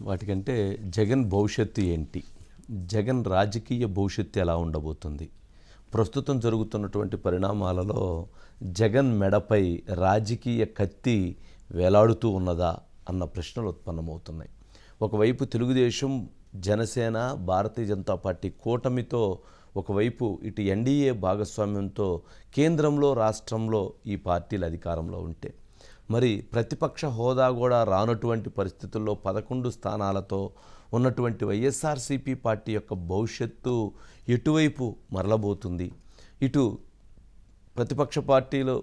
వాటికంటే జగన్ భవిష్యత్తు ఏంటి? జగన్ రాజకీయ భవిష్యత్తు ఎలా ఉండబోతుంది? ప్రస్తుతం జరుగుతున్నటువంటి పరిణామాలలో జగన్ మెడపై రాజకీయ కత్తి వేలాడుతూ ఉన్నదా అన్న ప్రశ్నలు ఉత్పన్నమవుతున్నాయి. ఒకవైపు తెలుగుదేశం జనసేన భారతీయ జనతా పార్టీ కూటమితో ఒకవైపు ఇటు ఎన్డీఏ భాగస్వామ్యంతో కేంద్రంలో రాష్ట్రంలో ఈ పార్టీలు అధికారంలో ఉంటే మరి ప్రతిపక్ష హోదా కూడా రానటువంటి పరిస్థితుల్లో పదకొండు స్థానాలతో ఉన్నటువంటి వైఎస్ఆర్సీపీ పార్టీ యొక్క భవిష్యత్తు ఎటువైపు మరలబోతుంది? ఇటు ప్రతిపక్ష పార్టీలు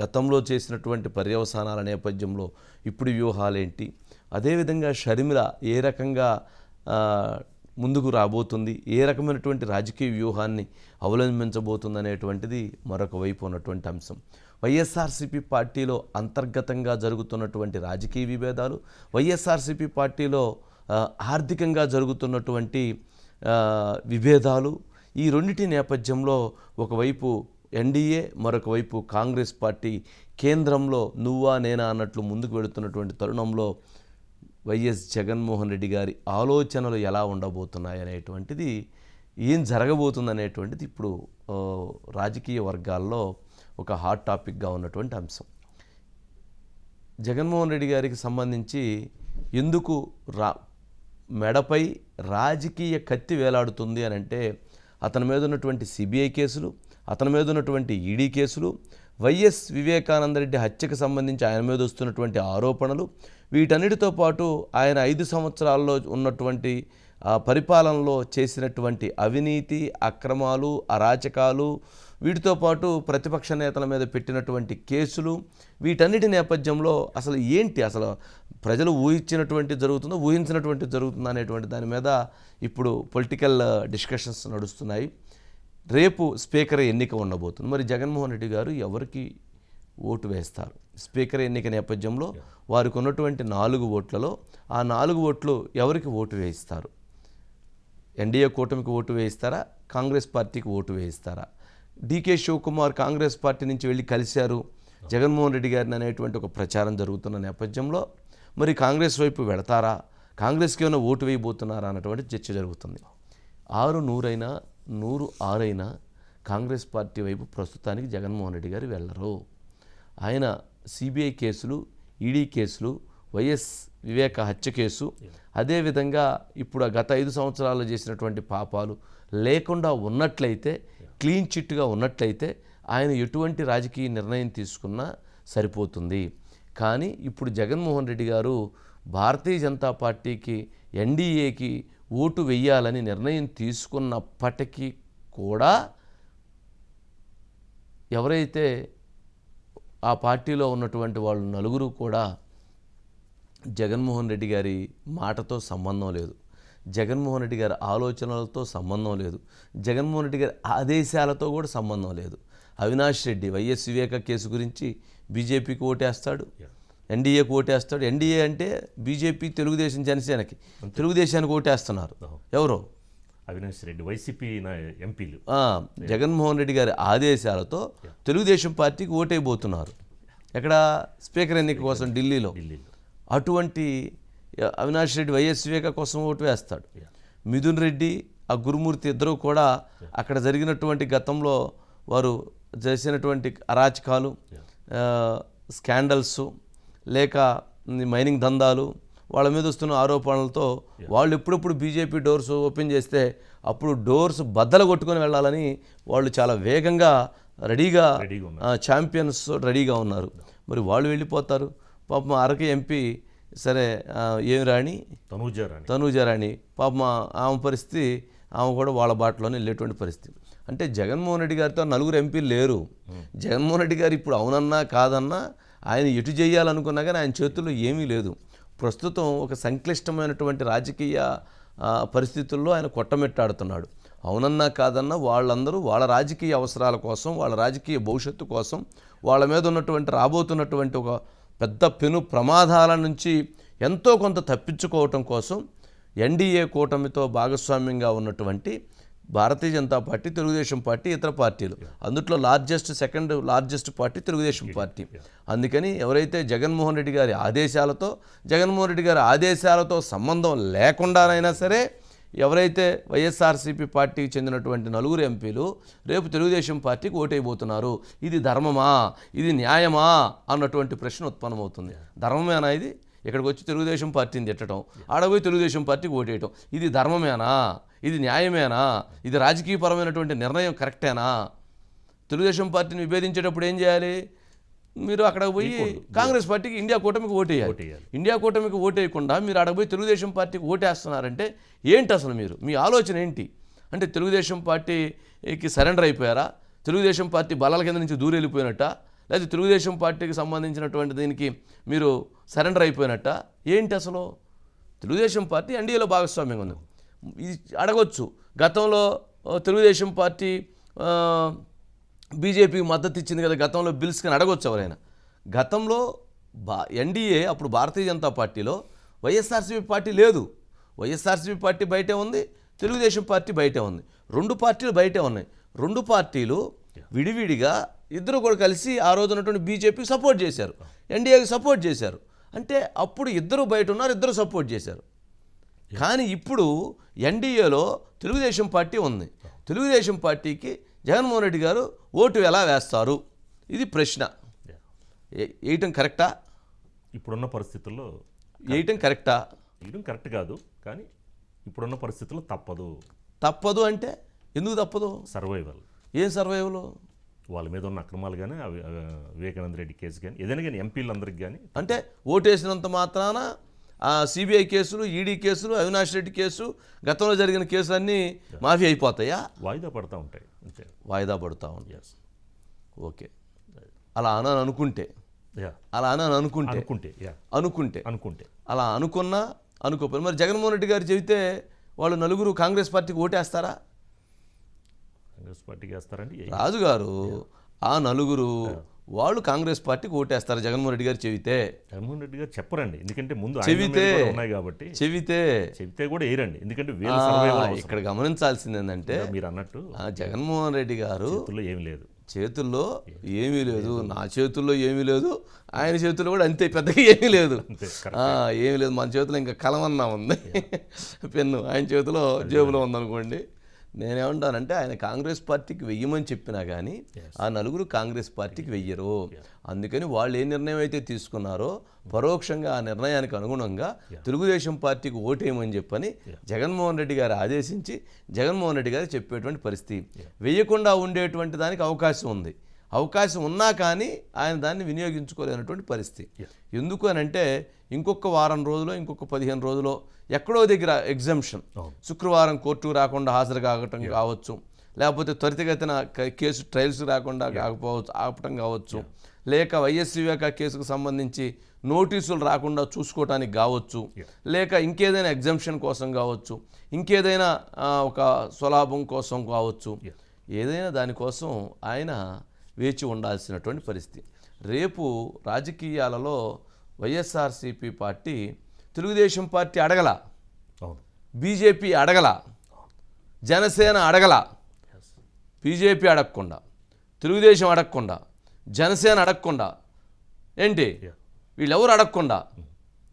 గతంలో చేసినటువంటి పర్యవసానాల నేపథ్యంలో ఇప్పుడు వ్యూహాలేంటి? అదేవిధంగా షర్మిల ఏ రకంగా ముందుకు రాబోతుంది? ఏ రకమైనటువంటి రాజకీయ వ్యూహాన్ని అవలంబించబోతుంది అనేటువంటిది మరొక వైపు ఉన్నటువంటి అంశం. వైఎస్ఆర్సీపీ పార్టీలో అంతర్గతంగా జరుగుతున్నటువంటి రాజకీయ విభేదాలు వైఎస్ఆర్సీపీ పార్టీలో ఆర్థికంగా జరుగుతున్నటువంటి విభేదాలు ఈ రెండింటి నేపథ్యంలో ఒకవైపు ఎన్డీఏ మరొక వైపు కాంగ్రెస్ పార్టీ కేంద్రంలో నువ్వా నేనా అన్నట్లు ముందుకు వెళుతున్నటువంటి తరుణంలో వైఎస్ జగన్మోహన్ రెడ్డి గారి ఆలోచనలు ఎలా ఉండబోతున్నాయి అనేటువంటిది ఏం జరగబోతుంది అనేటువంటిది ఇప్పుడు రాజకీయ వర్గాల్లో ఒక హాట్ టాపిక్గా ఉన్నటువంటి అంశం. జగన్మోహన్ రెడ్డి గారికి సంబంధించి ఎందుకు రా మెడపై రాజకీయ కత్తి వేలాడుతుంది అని అంటే అతని మీద ఉన్నటువంటి సిబిఐ కేసులు అతని మీద ఉన్నటువంటి ఈడీ కేసులు వైఎస్ వివేకానంద రెడ్డి హత్యకు సంబంధించి ఆయన మీద వస్తున్నటువంటి ఆరోపణలు వీటన్నిటితో పాటు ఆయన ఐదు సంవత్సరాల్లో ఉన్నటువంటి పరిపాలనలో చేసినటువంటి అవినీతి అక్రమాలు అరాచకాలు వీటితో పాటు ప్రతిపక్ష నేతల మీద పెట్టినటువంటి కేసులు వీటన్నిటి నేపథ్యంలో అసలు ఏంటి అసలు ప్రజలు ఊహించినటువంటి జరుగుతుందో ఊహించినటువంటి జరుగుతుందో అనేటువంటి దాని మీద ఇప్పుడు పొలిటికల్ డిస్కషన్స్ నడుస్తున్నాయి. రేపు స్పీకర్ ఎన్నిక ఉండబోతుంది. మరి జగన్మోహన్ రెడ్డి గారు ఎవరికి ఓటు వేస్తారు? స్పీకర్ ఎన్నిక నేపథ్యంలో వారికి ఉన్నటువంటి నాలుగు ఓట్లలో ఆ నాలుగు ఓట్లు ఎవరికి ఓటు వేయిస్తారు? ఎన్డీఏ కూటమికి ఓటు వేయిస్తారా? కాంగ్రెస్ పార్టీకి ఓటు వేయిస్తారా? డీకే శివకుమార్ కాంగ్రెస్ పార్టీ నుంచి వెళ్ళి కలిశారు. జగన్మోహన్ రెడ్డి గారిని అనేటువంటి ఒక ప్రచారం జరుగుతున్న నేపథ్యంలో మరి కాంగ్రెస్ వైపు వెళతారా? కాంగ్రెస్కి ఏమైనా ఓటు వేయబోతున్నారా అన్నటువంటి చర్చ జరుగుతుంది. ఆరు నూరైనా నూరు ఆరైనా కాంగ్రెస్ పార్టీ వైపు ప్రస్తుతానికి జగన్మోహన్ రెడ్డి గారు వెళ్ళరు. ఆయన సిబిఐ కేసులు ఈడీ కేసులు వైఎస్ వివేక హత్య కేసు. అదేవిధంగా ఇప్పుడు గత ఐదు సంవత్సరాల్లో చేసినటువంటి పాపాలు లేకుండా ఉన్నట్లయితే క్లీన్ చిట్గా ఉన్నట్లయితే ఆయన ఎటువంటి రాజకీయ నిర్ణయం తీసుకున్నా సరిపోతుంది. కానీ ఇప్పుడు జగన్మోహన్ రెడ్డి గారు భారతీయ జనతా పార్టీకి ఎన్డీఏకి ఓటు వెయ్యాలని నిర్ణయం తీసుకున్నప్పటికీ కూడా ఎవరైతే ఆ పార్టీలో ఉన్నటువంటి వాళ్ళు నలుగురు కూడా జగన్మోహన్ రెడ్డి గారి మాటతో సంబంధం లేదు. జగన్మోహన్ రెడ్డి గారి ఆలోచనలతో సంబంధం లేదు. జగన్మోహన్ రెడ్డి గారి ఆదేశాలతో కూడా సంబంధం లేదు. అవినాష్ రెడ్డి వైఎస్ వివేక కేసు గురించి బీజేపీకి ఓటేస్తాడు. ఎన్డీఏకి ఓటేస్తాడు. ఎన్డీఏ అంటే బీజేపీ తెలుగుదేశం జనసేనకి. తెలుగుదేశానికి ఓటేస్తున్నారు. ఎవరు? అవినాష్ రెడ్డి వైసీపీ నా ఎంపీలు. జగన్మోహన్ రెడ్డి గారి ఆదేశాలతో తెలుగుదేశం పార్టీకి ఓటైపోతున్నారు. ఎక్కడ? స్పీకర్ ఎన్నిక కోసం ఢిల్లీలో. ఢిల్లీలో. అటువంటి అవినాష్ రెడ్డి వైఎస్ వివేక కోసం ఓటు వేస్తాడు. మిథున్ రెడ్డి ఆ గురుమూర్తి ఇద్దరు కూడా అక్కడ జరిగినటువంటి గతంలో వారు చేసినటువంటి అరాచకాలు స్కాండల్స్ లేక మైనింగ్ దందాలు వాళ్ళ మీద వస్తున్న ఆరోపణలతో వాళ్ళు ఎప్పుడెప్పుడు బీజేపీ డోర్స్ ఓపెన్ చేస్తే అప్పుడు డోర్స్ బద్దలు కొట్టుకొని వెళ్ళాలని వాళ్ళు చాలా వేగంగా రెడీగా ఛాంపియన్స్ రెడీగా ఉన్నారు. మరి వాళ్ళు వెళ్ళిపోతారు. పాపం అరక ఎంపీ సరే ఏమి రాణి? తనూజ రాణి. తనూజరాణి పాపం ఆ- ఆమె పరిస్థితి ఆమె కూడా వాళ్ళ బాటలోనే వెళ్ళేటువంటి పరిస్థితి. అంటే జగన్మోహన్ రెడ్డి గారితో నలుగురు ఎంపీలు లేరు. జగన్మోహన్ రెడ్డి గారు ఇప్పుడు అవునన్నా కాదన్నా ఆయన ఎటు చేయాలనుకున్నా కానీ ఆయన చేతుల్లో ఏమీ లేదు. ప్రస్తుతం ఒక సంక్లిష్టమైనటువంటి రాజకీయ పరిస్థితుల్లో ఆయన కొట్టమెట్టాడుతున్నాడు. అవునన్నా కాదన్నా వాళ్ళందరూ వాళ్ళ రాజకీయ అవసరాల కోసం వాళ్ళ రాజకీయ భవిష్యత్తు కోసం వాళ్ళ మీద ఉన్నటువంటి రాబోతున్నటువంటి ఒక పెద్ద పెను ప్రమాదాల నుంచి ఎంతో కొంత తప్పించుకోవటం కోసం ఎన్డీఏ కూటమితో భాగస్వామ్యంగా ఉన్నటువంటి భారతీయ జనతా పార్టీ తెలుగుదేశం పార్టీ ఇతర పార్టీలు. అందుట్లో largest second largest party Telugu Desam party. అందుకని ఎవరైతే జగన్మోహన్ రెడ్డి గారి ఆదేశాలతో జగన్మోహన్ రెడ్డి గారి ఆదేశాలతో సంబంధం లేకుండానైనా సరే ఎవరైతే వైఎస్ఆర్సీపీ పార్టీకి చెందినటువంటి నలుగురు ఎంపీలు రేపు తెలుగుదేశం పార్టీకి ఓటైపోతున్నారు. ఇది ధర్మమా? ఇది న్యాయమా? అన్నటువంటి ప్రశ్న ఉత్పన్నమవుతుంది. ధర్మమేనా ఇది? ఇక్కడికి వచ్చి తెలుగుదేశం పార్టీని తిట్టడం ఆడపోయి తెలుగుదేశం పార్టీకి ఓటేయటం. ఇది ధర్మమేనా? ఇది న్యాయమేనా? ఇది రాజకీయపరమైనటువంటి నిర్ణయం కరెక్టేనా? తెలుగుదేశం పార్టీని విభేదించేటప్పుడు ఏం చేయాలి? మీరు అక్కడ పోయి కాంగ్రెస్ పార్టీకి ఇండియా కూటమికి ఓటేయాలి. ఇండియా కూటమికి ఓటేయకుండా మీరు అక్కడ పోయి తెలుగుదేశం పార్టీకి ఓటేస్తున్నారంటే ఏంటి అసలు మీరు? మీ ఆలోచన ఏంటి? అంటే తెలుగుదేశం పార్టీకి సరెండర్ అయిపోయారా? తెలుగుదేశం పార్టీ బలాల కింద నుంచి దూరం వెళ్ళిపోయినట్ట? లేదా తెలుగుదేశం పార్టీకి సంబంధించినటువంటి దీనికి మీరు సరెండర్ అయిపోయినట్ట? ఏంటి అసలు? తెలుగుదేశం పార్టీ ఎన్డీఏలో భాగస్వామ్యంగా ఉంది. ఇది అడగొచ్చు. గతంలో తెలుగుదేశం పార్టీ బీజేపీకి మద్దతు ఇచ్చింది కదా గతంలో బిల్స్ కానీ అడగొచ్చు ఎవరైనా? గతంలో బా ఎన్డీఏ అప్పుడు భారతీయ జనతా పార్టీలో వైఎస్ఆర్సీపీ పార్టీ లేదు. వైఎస్ఆర్సీపీ పార్టీ బయటే ఉంది తెలుగుదేశం పార్టీ బయటే ఉంది. రెండు పార్టీలు బయటే ఉన్నాయి. రెండు పార్టీలు విడివిడిగా ఇద్దరు కూడా కలిసి ఆ రోజు ఉన్నటువంటి బీజేపీకి సపోర్ట్ చేశారు. ఎన్డీఏకి సపోర్ట్ చేశారు. అంటే అప్పుడు ఇద్దరు బయట ఉన్నారు ఇద్దరు సపోర్ట్ చేశారు. కానీ ఇప్పుడు ఎన్డీఏలో తెలుగుదేశం పార్టీ ఉంది. తెలుగుదేశం పార్టీకి జగన్మోహన్ రెడ్డి గారు ఓటు ఎలా వేస్తారు? ఇది ప్రశ్న. వేయటం కరెక్టా? ఇప్పుడున్న పరిస్థితుల్లో వేయటం కరెక్టా. ఇయడం కరెక్ట్ కాదు కానీ ఇప్పుడున్న పరిస్థితుల్లో తప్పదు. తప్పదు అంటే ఎందుకు తప్పదు? సర్వైవల్ ఏం సర్వైవలు వాళ్ళ మీద ఉన్న అక్రమాలు కానీ వివేకానంద రెడ్డి కేసు కానీ ఏదైనా కానీ ఎంపీలందరికీ కానీ అంటే ఓటేసినంత మాత్రాన ఆ సిబిఐ కేసులు ఈడీ కేసులు అవినాష్ రెడ్డి కేసు గతంలో జరిగిన కేసులన్నీ మాఫీ అయిపోతాయా? వాయిదా పడతా ఉంటాయి. అంతే. వాయిదా పడుతూ ఉంటాయి. ఓకే. అలా అని అనుకుంటే. యా అలా అని అనుకుంటే. అనుకుంటే యా అనుకుంటే. అనుకుంటే. అలా అనుకున్నా అనుకోపోయి మరి జగన్మోహన్ రెడ్డి గారు చెబితే వాళ్ళు నలుగురు కాంగ్రెస్ పార్టీకి ఓటేస్తారా? కాంగ్రెస్ పార్టీకి వేస్తారండి. రాజుగారు ఆ నలుగురు వాళ్ళు కాంగ్రెస్ పార్టీకి ఓటేస్తారు. జగన్మోహన్ రెడ్డి గారు చెబితే. జగన్మోహన్ రెడ్డి గారు చెప్పరండి. ఎందుకంటే ముందు చెబితే ఉన్నాయి కాబట్టి చెబితే చెబితే కూడా వేయరండి. ఎందుకంటే ఇక్కడ గమనించాల్సింది ఏంటంటే మీరు అన్నట్టు జగన్మోహన్ రెడ్డి గారు చేతుల్లో ఏమీ లేదు. చేతుల్లో ఏమీ లేదు. నా చేతుల్లో ఏమీ లేదు. ఆయన చేతుల్లో కూడా అంతే పెద్దగా ఏమీ లేదు. ఏమీ లేదు. మన చేతిలో ఇంకా కలమన్నా ఉంది. పెన్ను. ఆయన చేతిలో జేబులో ఉందనుకోండి. నేనేమంటానంటే ఆయన కాంగ్రెస్ పార్టీకి వెయ్యమని చెప్పినా కానీ ఆ నలుగురు కాంగ్రెస్ పార్టీకి వెయ్యరు. అందుకని వాళ్ళు ఏ నిర్ణయం అయితే తీసుకున్నారో పరోక్షంగా ఆ నిర్ణయానికి అనుగుణంగా తెలుగుదేశం పార్టీకి ఓటేయమని చెప్పని జగన్మోహన్ రెడ్డి గారు ఆదేశించి జగన్మోహన్ రెడ్డి గారు చెప్పేటువంటి పరిస్థితి. వేయకుండా ఉండేటువంటి దానికి అవకాశం ఉంది. అవకాశం ఉన్నా కానీ ఆయన దాన్ని వినియోగించుకోలేనటువంటి పరిస్థితి. ఎందుకు అని అంటే ఇంకొక వారం రోజులో ఇంకొక పదిహేను రోజులో ఎక్కడో దగ్గర ఎగ్జంప్షన్ అవును. శుక్రవారం కోర్టుకు రాకుండా హాజరు కావటం కావచ్చు. లేకపోతే త్వరితగతిన కేసు ట్రయల్స్ రాకుండా కాకపోవచ్చు ఆపటం కావచ్చు. లేక వైఎస్ వివేక కేసుకు సంబంధించి నోటీసులు రాకుండా చూసుకోవటానికి కావచ్చు. లేక ఇంకేదైనా ఎగ్జంప్షన్ కోసం కావచ్చు. ఇంకేదైనా ఒక స్వలాభం కోసం కావచ్చు. ఏదైనా దానికోసం ఆయన వేచి ఉండాల్సినటువంటి పరిస్థితి. రేపు రాజకీయాలలో వైఎస్ఆర్సీపీ పార్టీ తెలుగుదేశం పార్టీ అడగల బీజేపీ అడగల జనసేన అడగల బీజేపీ అడగకుండా తెలుగుదేశం అడగకుండా జనసేన అడగకుండా ఏంటి. వీళ్ళెవరు అడగకుండా?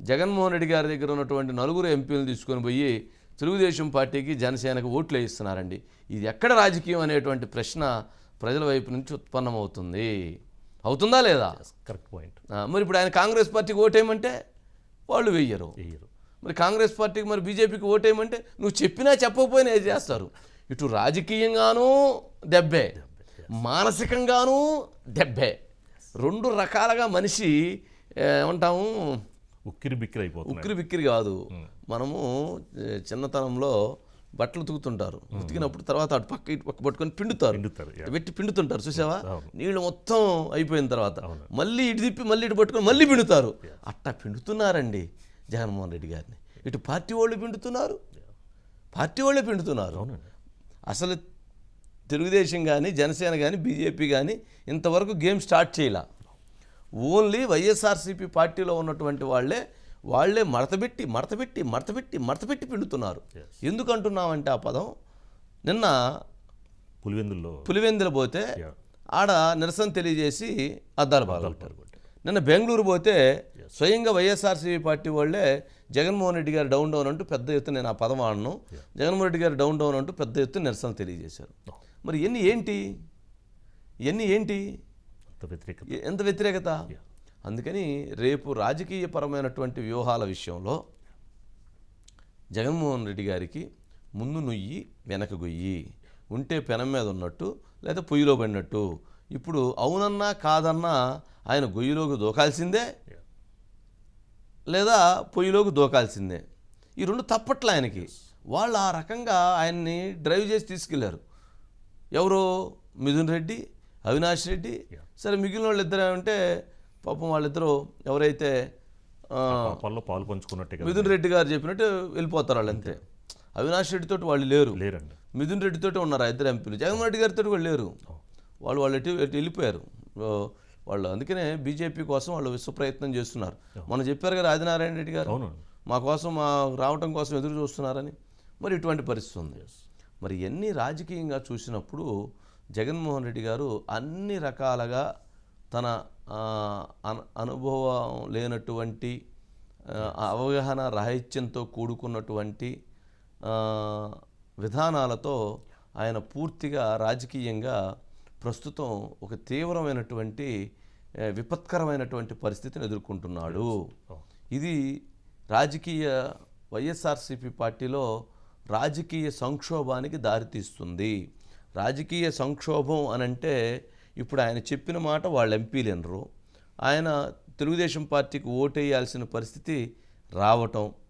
జగన్మోహన్ రెడ్డి గారి దగ్గర ఉన్నటువంటి నలుగురు ఎంపీలు తీసుకొని పోయి తెలుగుదేశం పార్టీకి జనసేనకు ఓట్లు వేయిస్తున్నారండి. ఇది ఎక్కడ రాజకీయం అనేటువంటి ప్రశ్న ప్రజల వైపు నుంచి ఉత్పన్నమవుతుంది. అవుతుందా లేదా? కరెక్ట్ పాయింట్ మరి ఇప్పుడు ఆయన కాంగ్రెస్ పార్టీకి ఓటేయమంటే వాళ్ళు వెయ్యరు. వేయరు మరి కాంగ్రెస్ పార్టీకి మరి బీజేపీకి ఓటేయమంటే నువ్వు చెప్పినా చెప్పకపోయినా చేస్తారు? ఇటు రాజకీయంగానూ దెబ్బే. మానసికంగానూ దెబ్బే. రెండు రకాలుగా మనిషి ఏమంటాము? ఉక్కిరి బిక్కిరి అయిపోతుంది ఉక్కిరి బిక్కిరి కాదు. మనము చిన్నతనంలో బట్టలు ఉతుకుతుంటారు. ఉతికినప్పుడు తర్వాత అటు పక్క ఇటు పక్క పట్టుకొని పిండుతారు. పెట్టి పిండుతుంటారు చూసావా. నీళ్ళు మొత్తం అయిపోయిన తర్వాత మళ్ళీ ఇటు తిప్పి మళ్ళీ ఇటు పట్టుకొని మళ్ళీ పిండుతారు. అట్టా పిండుతున్నారండి జగన్మోహన్ రెడ్డి గారిని. ఇటు పార్టీ వాళ్ళు పిండుతున్నారు. పార్టీ వాళ్ళే పిండుతున్నారు. అసలు తెలుగుదేశం కానీ జనసేన కానీ బీజేపీ కానీ ఇంతవరకు గేమ్ స్టార్ట్ చేయాల. ఓన్లీ వైఎస్ఆర్సీపీ పార్టీలో ఉన్నటువంటి వాళ్ళే వాళ్ళే మడతబెట్టి మడతబెట్టి మడతబెట్టి మడతబెట్టి పిండుతున్నారు. ఎందుకు అంటున్నామంటే ఆ పదం? నిన్న పులివెందుల్లో పులివెందులు పోతే. ఆడ నిరసన తెలియజేసి అద్దాలు బాగా నిన్న బెంగళూరు పోతే స్వయంగా వైఎస్ఆర్సీపీ పార్టీ వాళ్ళే జగన్మోహన్ రెడ్డి గారు డౌన్ డౌన్ అంటూ పెద్ద ఎత్తున నేను ఆ పదం వాడను జగన్మోహన్ రెడ్డి గారు డౌన్ డౌన్ అంటూ పెద్ద ఎత్తున నిరసన తెలియజేశారు. మరి ఇవన్నీ ఏంటి? ఇవన్నీ ఏంటి? ఎంత వ్యతిరేకత? అందుకని రేపు రాజకీయపరమైనటువంటి వ్యూహాల విషయంలో జగన్మోహన్ రెడ్డి గారికి ముందు నుయ్యి వెనక గొయ్యి. ఉంటే పెనం మీద ఉన్నట్టు లేదా పొయ్యిలో పడినట్టు. ఇప్పుడు అవునన్నా కాదన్నా ఆయన గొయ్యిలోకి దూకాల్సిందే. లేదా పొయ్యిలోకి దూకాల్సిందే. ఈ రెండు తప్పట్ల ఆయనకి. వాళ్ళు ఆ రకంగా ఆయన్ని డ్రైవ్ చేసి తీసుకెళ్ళారు. ఎవరు మిథున్ రెడ్డి అవినాష్ రెడ్డి సరే మిగిలిన వాళ్ళు ఇద్దరు ఏమంటే పాపం వాళ్ళిద్దరూ ఎవరైతే పాపాల్లో పాలు పంచుకున్నట్టే మిథున్ రెడ్డి గారు చెప్పినట్టు వెళ్ళిపోతారు వాళ్ళు అంతే. అవినాష్ రెడ్డితో వాళ్ళు లేరు. లేరండి. మిథున్ రెడ్డితో ఉన్నారు ఆ ఇద్దరు ఎంపీలు? జగన్మోహన్ రెడ్డి గారితో వాళ్ళు లేరు. వాళ్ళు వాళ్ళు ఎటు వెళ్ళిపోయారు. వాళ్ళు అందుకనే బీజేపీ కోసం వాళ్ళు విశ్వ ప్రయత్నం చేస్తున్నారు. మనం చెప్పారు కదా ఆదినారాయణ రెడ్డి గారు. మా కోసం మా రావటం కోసం ఎదురు చూస్తున్నారని. మరి ఇటువంటి పరిస్థితి ఉంది. మరి ఎన్ని రాజకీయంగా చూసినప్పుడు జగన్మోహన్ రెడ్డి గారు అన్ని రకాలుగా తన అనుభవం లేనటువంటి అవగాహన రాహిత్యంతో కూడుకున్నటువంటి విధానాలతో ఆయన పూర్తిగా రాజకీయంగా ప్రస్తుతం ఒక తీవ్రమైనటువంటి విపత్కరమైనటువంటి పరిస్థితిని ఎదుర్కొంటున్నాడు. ఇది రాజకీయ వైఎస్ఆర్సీపీ పార్టీలో రాజకీయ సంక్షోభానికి దారితీస్తుంది. రాజకీయ సంక్షోభం అనంటే ఇప్పుడు ఆయన చెప్పిన మాట వాళ్ళు ఎంపీలు వినరు ఆయన తెలుగుదేశం పార్టీకి ఓటేయాల్సిన పరిస్థితి రావటం